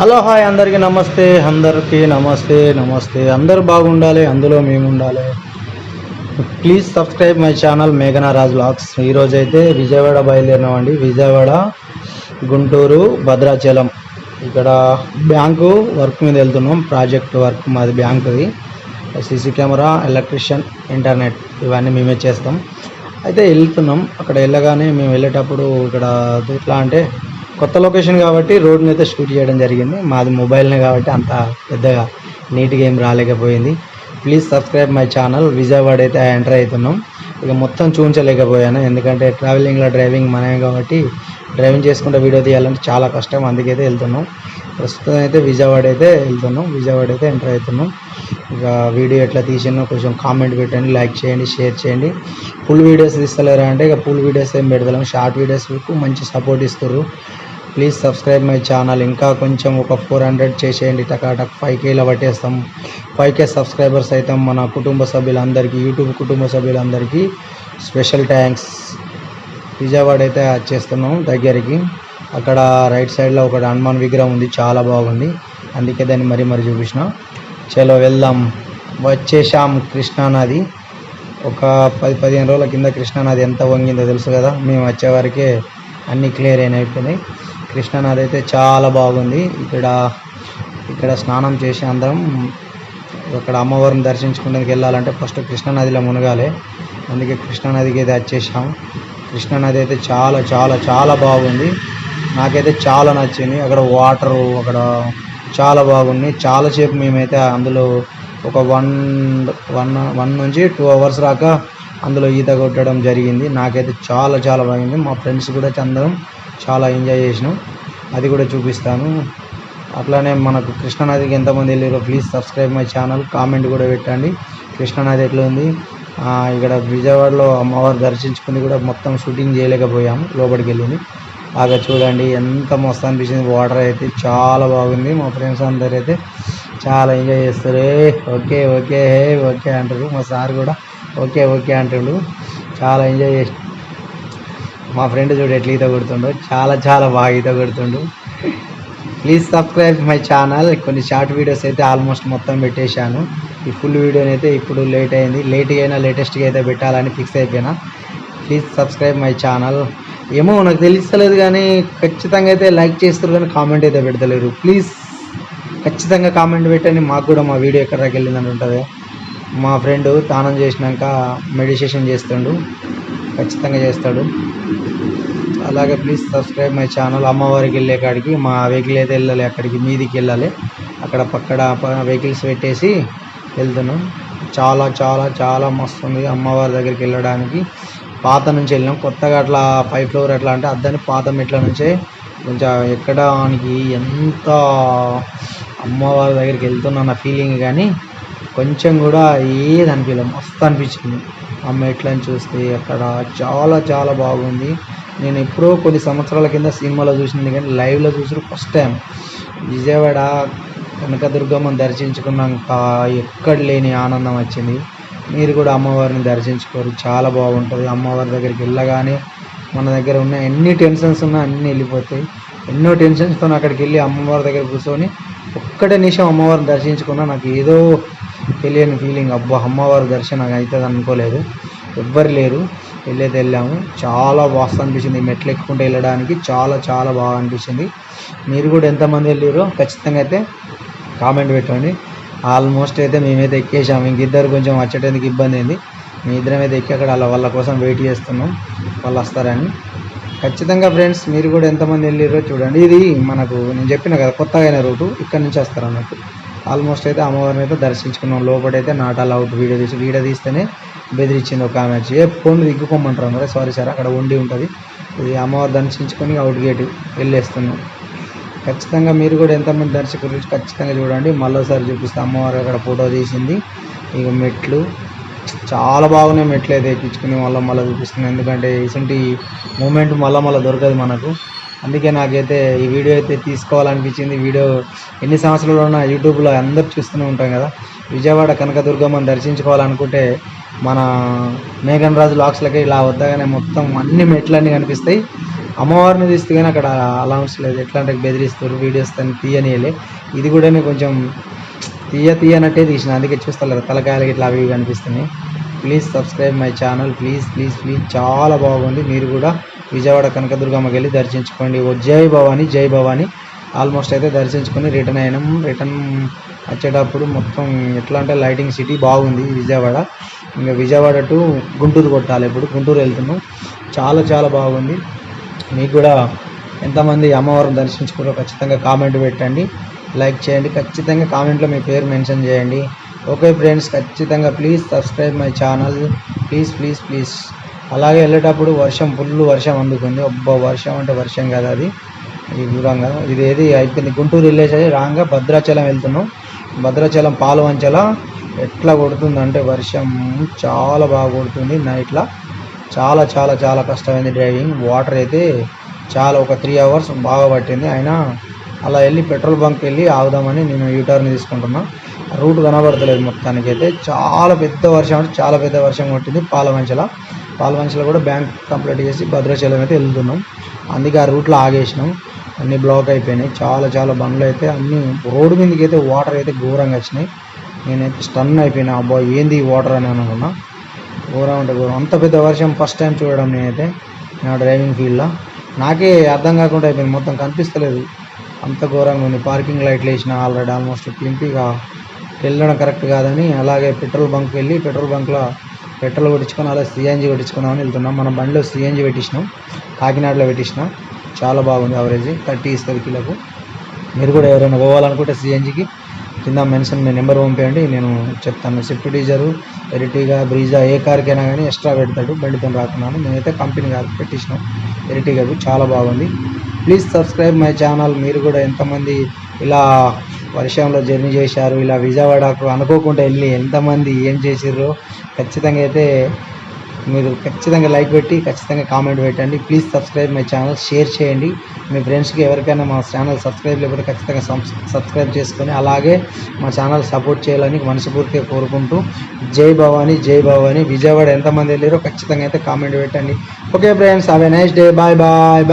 Hello hi అందరికీ నమస్తే అందరికీ నమస్తే నమస్తే. అందరు బాగుండాలి అందులో మేము ఉండాలి ప్లీజ్ సబ్స్క్రైబ్ మై ఛానల్ మేఘనా రాజ్ బ్లాగ్స్ ఈరోజు అయితే విజయవాడ బయలుదేరినామండి. విజయవాడ గుంటూరు భద్రాచలం. ఇక్కడ బ్యాంకు వర్క్ మీద వెళ్తున్నాం. ప్రాజెక్ట్ వర్క్ మాది బ్యాంకుది. సీసీ కెమెరా ఎలక్ట్రిషియన్ ఇంటర్నెట్ ఇవన్నీ మేమే చేస్తాం. అయితే వెళ్తున్నాం. అక్కడ వెళ్ళగానే మేము వెళ్ళేటప్పుడు ఇక్కడ ఎట్లా అంటే కొత్త లొకేషన్ కాబట్టి రోడ్ని అయితే షూట్ చేయడం జరిగింది. మాది మొబైల్నే కాబట్టి అంత పెద్దగా నీట్గా ఏం రాలేకపోయింది. Please subscribe my channel Vijayawada అయితే ఎంటర్ అవుతున్నాం. ఇక మొత్తం చూపించలేకపోయాను ఎందుకంటే ట్రావెలింగ్లో డ్రైవింగ్ మనమే కాబట్టి డ్రైవింగ్ చేసుకుంటే వీడియో తీయాలంటే చాలా కష్టం. అందుకైతే వెళ్తున్నాం. ప్రస్తుతం అయితే విజయవాడ అయితే వెళ్తున్నాం. విజయవాడ అయితే ఎంటర్ అవుతున్నాం. ఇక వీడియో ఎట్లా తీసినో కొంచెం కామెంట్ పెట్టండి లైక్ చేయండి షేర్ చేయండి. ఫుల్ వీడియోస్ తీస్తలేరా అంటే ఇక ఫుల్ వీడియోస్ ఏం పెడతాం షార్ట్ వీడియోస్కు మంచి సపోర్ట్ ఇస్తారు ప్లీజ్ సబ్స్క్రైబ్ మై ఛానల్ ఇంకా కొంచెం ఒక ఫోర్ హండ్రెడ్ చేసేయండి. టకాటక్ ఫైవ్ కేలో పట్టేస్తాం. ఫైవ్ కే సబ్స్క్రైబర్స్ అవుతాం మన కుటుంబ సభ్యులందరికీ యూట్యూబ్ కుటుంబ సభ్యులందరికీ. స్పెషల్ థ్యాంక్స్ విజయవాడ అయితే వచ్చేస్తున్నాం దగ్గరికి. అక్కడ రైట్ సైడ్లో ఒక హనుమాన్ విగ్రహం ఉంది. చాలా బాగుంది. అందుకే దాన్ని మరీ మరీ చూపించిన. చలో వెళ్దాం. వచ్చేసాం కృష్ణానది. ఒక పది పదిహేను రోజుల కింద కృష్ణానది ఎంత వంగిందో తెలుసు కదా? మేము వచ్చేవరకే అన్నీ క్లియర్ అయిన అయిపోయినాయి కృష్ణానది అయితే చాలా బాగుంది. ఇక్కడ ఇక్కడ స్నానం చేసి అందరం ఇక్కడ అమ్మవారిని దర్శించుకోవడానికి వెళ్ళాలంటే ఫస్ట్ కృష్ణానదిలో మునగాలి. అందుకే కృష్ణానదికి అయితే వచ్చేసాం. కృష్ణానది అయితే చాలా చాలా చాలా బాగుంది. నాకైతే చాలా నచ్చింది. అక్కడ వాటరు అక్కడ చాలా బాగుంది. చాలాసేపు మేమైతే అందులో ఒక వన్ వన్ వన్ నుంచి టూ అవర్స్ దాకా అందులో ఈత కొట్టడం జరిగింది. నాకైతే చాలా చాలా బాగుంది. మా ఫ్రెండ్స్ కూడా అందరం చాలా ఎంజాయ్ చేసినాం. అది కూడా చూపిస్తాను. అట్లానే మనకు కృష్ణానదికి ఎంతమంది వెళ్ళారో please subscribe my channel comment కూడా పెట్టండి. కృష్ణానది ఎట్లా ఉంది? ఇక్కడ విజయవాడలో అమ్మవారు దర్శించుకుంది కూడా మొత్తం షూటింగ్ చేయలేకపోయాము. లోపలికి వెళ్ళింది. బాగా చూడండి. ఎంత మస్తు అనిపించింది. వాటర్ అయితే చాలా బాగుంది. మా ఫ్రెండ్స్ అందరు అయితే చాలా ఎంజాయ్ చేస్తారు. ఓకే ఓకే ఓకే అంటారు. మా సార్ కూడా ఓకే ఓకే అంటుండు. చాలా ఎంజాయ్ చేసి మా ఫ్రెండ్ చూడు ఎట్లా ఈత కొడుతుండో చాలా చాలా బాగా ఈత కొడుతుండు. ప్లీజ్ సబ్స్క్రైబ్ మై ఛానల్ కొన్ని షార్ట్ వీడియోస్ అయితే ఆల్మోస్ట్ మొత్తం పెట్టేశాను. ఈ ఫుల్ వీడియోని అయితే ఇప్పుడు లేట్ అయింది. లేట్గా అయినా లేటెస్ట్గా అయితే పెట్టాలని ఫిక్స్ అయిపోయినా. ప్లీజ్ సబ్స్క్రైబ్ మై ఛానల్ ఏమో నాకు తెలుస్తలేదు కానీ ఖచ్చితంగా అయితే లైక్ చేస్తారు కానీ కామెంట్ అయితే పెడతలేరు. ప్లీజ్ ఖచ్చితంగా కామెంట్ పెట్టండి. మాకు కూడా మా వీడియో ఎక్కడ దాకా వెళ్ళిందని ఉంటుంది. మా ఫ్రెండ్ తానం చేసినాక మెడిటేషన్ చేస్తుండు. ఖచ్చితంగా చేస్తాడు. అలాగే ప్లీజ్ సబ్స్క్రైబ్ మై ఛానల్ అమ్మవారికి వెళ్ళే కాడికి మా వెహికల్ అయితే వెళ్ళాలి అక్కడికి మీదికి వెళ్ళాలి. అక్కడ పక్కడ వెహికల్స్ పెట్టేసి వెళ్తున్నాం. చాలా చాలా చాలా మస్తు ఉంది అమ్మవారి దగ్గరికి వెళ్ళడానికి. పాత నుంచి వెళ్ళినాం. కొత్తగా అట్లా ఫైవ్ ఫ్లోర్ ఎట్లా అంటే అద్దని పాత మెట్ల నుంచే కొంచెం ఎక్కడానికి ఎంత అమ్మవారి దగ్గరికి వెళ్తున్నా ఫీలింగ్ కానీ కొంచెం కూడా ఏది అనిపించలేదు. మస్తు అనిపించింది. ఆ మెట్లను చూస్తే అక్కడ చాలా చాలా బాగుంది. నేను ఎప్పుడో కొన్ని సంవత్సరాల కింద సినిమాలో చూసింది కానీ లైవ్లో చూసిన ఫస్ట్ టైం విజయవాడ కనకదుర్గమ్మను దర్శించుకున్నాక ఎక్కడ లేని ఆనందం వచ్చింది. మీరు కూడా అమ్మవారిని దర్శించుకోరు చాలా బాగుంటుంది. అమ్మవారి దగ్గరికి వెళ్ళగానే మన దగ్గర ఉన్న ఎన్ని టెన్షన్స్ ఉన్నా అన్నీ వెళ్ళిపోతాయి. ఎన్నో టెన్షన్స్తో అక్కడికి వెళ్ళి అమ్మవారి దగ్గర కూర్చొని ఒక్కటే నిమిషం అమ్మవారిని దర్శించుకున్నా నాకు ఏదో తెలియని ఫీలింగ్ అబ్బా అమ్మవారి దర్శనం అవుతుంది అనుకోలేదు. ఎవ్వరు లేరు. వెళ్ళేది వెళ్ళాము. చాలా వాస్తు అనిపించింది. మెట్లు ఎక్కుంటే వెళ్ళడానికి చాలా చాలా బాగా అనిపించింది. మీరు కూడా ఎంతమంది వెళ్ళారో ఖచ్చితంగా అయితే కామెంట్ పెట్టండి. ఆల్మోస్ట్ అయితే మేమైతే ఎక్కేసాము ఇంకిద్దరు కొంచెం వచ్చేటందుకు ఇబ్బంది అయింది. మీ ఇద్దరం అయితే ఎక్కి అక్కడ వాళ్ళ కోసం వెయిట్ చేస్తున్నాం. వాళ్ళు వస్తారని. ఖచ్చితంగా ఫ్రెండ్స్ మీరు కూడా ఎంతమంది వెళ్ళారో చూడండి. ఇది మనకు నేను చెప్పిన కదా కొత్తగా అయిన రూటు ఇక్కడ నుంచి వస్తారు అన్నట్టు ఆల్మోస్ట్ అయితే అమ్మవారిని అయితే దర్శించుకున్నాం. లోపలైతే నాట్ అలా అవుట్ వీడియో తీసి వీడియో తీస్తేనే బెదిరించింది ఒక ఆమె వచ్చి ఏ ఫోన్ దిగ్గుకోమంటారు అన్నారు సారీ సార్ అక్కడ ఉండి ఉంటుంది. ఇది అమ్మవారు దర్శించుకొని అవుట్ గేట్ వెళ్ళేస్తున్నాం. ఖచ్చితంగా మీరు కూడా ఎంతమంది దర్శకులు ఖచ్చితంగా చూడండి. మళ్ళీసారి చూపిస్తే అమ్మవారు అక్కడ ఫోటో తీసింది. ఇక మెట్లు చాలా బాగున్నాయి మెట్లు అయితే ఎక్కించుకుని మళ్ళీ మళ్ళీ చూపిస్తుంది ఎందుకంటే ఇటువంటి మూమెంట్ మళ్ళీ మళ్ళీ దొరకదు మనకు. అందుకే నాకైతే ఈ వీడియో అయితే తీసుకోవాలనిపించింది. వీడియో ఎన్ని సంవత్సరాలు ఉన్నా యూట్యూబ్లో అందరు చూస్తూనే ఉంటాం కదా. విజయవాడ కనకదుర్గమ్మని దర్శించుకోవాలనుకుంటే మన మేఘన్ రాజు లాక్స్లకి ఇలా వద్దగానే మొత్తం అన్ని మెట్లన్నీ కనిపిస్తాయి. అమ్మవారిని తీస్తే కానీ అక్కడ అలౌన్స్ లేదు. ఎట్లా అంటే బెదిరిస్తారు వీడియోస్ తను తీయనియలే. ఇది కూడా కొంచెం తీయ తీయనట్టే తీసిన. అందుకే చూస్తలేదు తలకాయలకి ఇట్లా అవి కనిపిస్తున్నాయి. Please subscribe my channel. Please please please. చాలా బాగుంది. మీరు కూడా విజయవాడ కనకదుర్గమ్మకి వెళ్ళి దర్శించుకోండి. ఓ జై భవాని జై భవాని. ఆల్మోస్ట్ అయితే దర్శించుకొని రిటర్న్ అయినాం. రిటర్న్ వచ్చేటప్పుడు మొత్తం ఎట్లా అంటే లైటింగ్ సిటీ బాగుంది విజయవాడ. ఇంకా విజయవాడ టు గుంటూరు కొట్టాలి ఇప్పుడు. గుంటూరు వెళ్తున్నాం. చాలా చాలా బాగుంది. మీకు కూడా ఎంతమంది అమ్మవారిని దర్శించుకుంటారో ఖచ్చితంగా కామెంట్ పెట్టండి. లైక్ చేయండి. ఖచ్చితంగా కామెంట్లో మీ పేరు మెన్షన్ చేయండి. ఓకే ఫ్రెండ్స్ ఖచ్చితంగా please subscribe my channel. Please please please. అలాగే వెళ్ళేటప్పుడు వర్షం ఫుల్ వర్షం అందుకుంది. ఒబ్బ వర్షం అంటే వర్షం కదా అది. ఇది దూరంగా ఇది ఏది? అయిపోయింది. గుంటూరు వెళ్ళేసి రాగా భద్రాచలం వెళ్తున్నాం. భద్రాచలం పాలవంచల ఎట్లా కొడుతుందంటే వర్షం చాలా బాగా కొడుతుంది నైట్లో. చాలా చాలా చాలా కష్టమైంది డ్రైవింగ్. వాటర్ అయితే చాలా ఒక త్రీ అవర్స్ బాగా పట్టింది. అయినా అలా వెళ్ళి పెట్రోల్ బంక్ వెళ్ళి ఆగుదామని నేను యూటర్న్ తీసుకుంటున్నా. రూట్ కనబడతలేదు మొత్తానికి అయితే చాలా పెద్ద వర్షం అంటే చాలా పెద్ద వర్షం కొట్టింది పాలవంచల పాల్వంచలో కూడా బ్యాంక్ కంప్లీట్ చేసి భద్రాచలం అయితే వెళ్తున్నాం. అందుకే ఆ రూట్లో ఆగేసినాం. అన్ని బ్లాక్ అయిపోయినాయి. చాలా చాలా బండ్లు అయితే అన్ని రోడ్డు మీదకి అయితే వాటర్ అయితే ఘోరంగా వచ్చినాయి. నేనైతే స్టన్ అయిపోయినా. అబ్బా ఏంది వాటర్ అని అనుకున్నా. ఘోరం అంటే ఘోరం. అంత పెద్ద వర్షం ఫస్ట్ టైం చూడడం నేనైతే నా డ్రైవింగ్ ఫీల్డ్లో. నాకే అర్థం కాకుండా అయిపోయింది. మొత్తం కనిపిస్తలేదు. అంత ఘోరంగా ఉంది. పార్కింగ్ లైట్లు వేసిన ఆల్రెడీ ఆల్మోస్ట్ పింపిగా వెళ్ళడం కరెక్ట్ కాదని అలాగే పెట్రోల్ బంక్ వెళ్ళి పెట్రోల్ బంక్లో పెట్రోల్ కొట్టించుకొని అలా సిఎన్జి కొట్టించుకుందామని వెళ్తున్నాం. మనం బండిలో సిఎన్జి పెట్టించినాం కాకినాడలో పెట్టించినాం. చాలా బాగుంది అవరేజ్ థర్టీ ఇస్తారు కిలోకు. మీరు కూడా ఎవరైనా పోవాలనుకుంటే సిఎన్జికి కింద మెన్షన్ మీ నెంబర్ పంపేయండి నేను చెప్తాను. స్విఫ్ట్ డీజరు ఎరిటీగా బ్రీజా ఏ కార్కైనా కానీ ఎక్స్ట్రా పెడతాడు. బండితో రాకున్నాను. నేనైతే కంపెనీ కార్ పెట్టించినాం. ఎరిటిగాకు చాలా బాగుంది. ప్లీజ్ సబ్స్క్రైబ్ మై ఛానల్ మీరు కూడా ఎంతమంది ఇలా వర్షంలో జర్నీ చేశారు ఇలా విజయవాడకు అనుకోకుండా వెళ్ళి ఎంతమంది ఏం చేసిర్రో ఖచ్చితంగా అయితే మీరు ఖచ్చితంగా లైక్ పెట్టి ఖచ్చితంగా కామెంట్ పెట్టండి. Please subscribe my channel share చేయండి. మీ ఫ్రెండ్స్కి ఎవరికైనా మా ఛానల్ సబ్స్క్రైబ్ లేకపోతే ఖచ్చితంగా సబ్స్- సబ్స్క్రైబ్ చేసుకొని అలాగే మా ఛానల్ సపోర్ట్ చేయాలని మనస్ఫూర్తిగా కోరుకుంటూ జై భవాని జై భవాని. విజయవాడ ఎంతమంది వెళ్ళారో ఖచ్చితంగా అయితే కామెంట్ పెట్టండి. Okay friends have a nice day bye bye